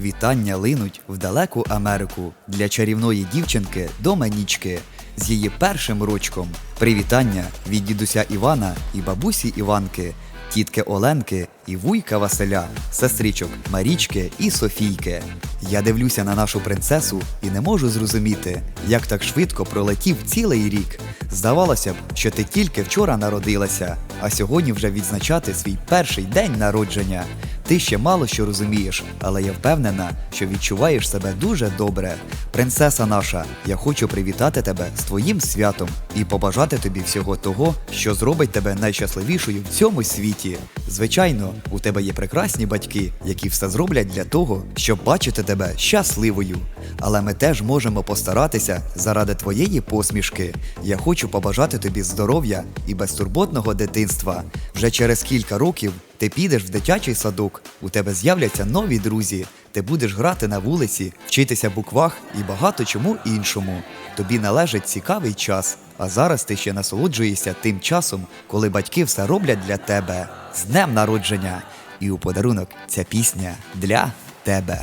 Вітання линуть в далеку Америку для чарівної дівчинки Доменічки з її першим рочком. Привітання від дідуся Івана і бабусі Іванки, тітки Оленки і вуйка Василя, сестричок Марічки і Софійки. Я дивлюся на нашу принцесу і не можу зрозуміти, як так швидко пролетів цілий рік. Здавалося б, що ти тільки вчора народилася, а сьогодні вже відзначати свій перший день народження. Ти ще мало що розумієш, але я впевнена, що відчуваєш себе дуже добре. Принцеса наша, я хочу привітати тебе з твоїм святом і побажати тобі всього того, що зробить тебе найщасливішою в цьому світі. Звичайно, у тебе є прекрасні батьки, які все зроблять для того, щоб бачити тебе щасливою. Але ми теж можемо постаратися заради твоєї посмішки. Я хочу побажати тобі здоров'я і безтурботного дитинства. Вже через кілька років ти підеш в дитячий садок, у тебе з'являться нові друзі. Ти будеш грати на вулиці, вчитися буквах і багато чому іншому. Тобі належить цікавий час. А зараз ти ще насолоджуєшся тим часом, коли батьки все роблять для тебе з днем народження. І у подарунок ця пісня для тебе.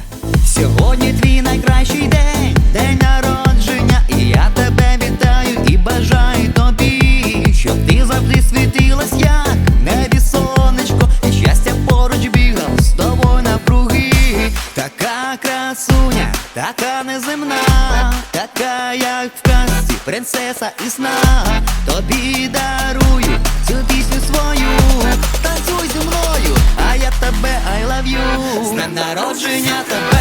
Сьогодні твій найкращий день, день народження, і я тебе вітаю і бажаю тобі, щоб ти завжди світилась, як небі сонечко, і щастя поруч бігав з тобою навкруги. Така красуня, така неземна, така, як в казці, принцеса і сна. Тобі дарую цю пісню свою, танцюй зі мною, я тебе I love you. З днем народження тебе,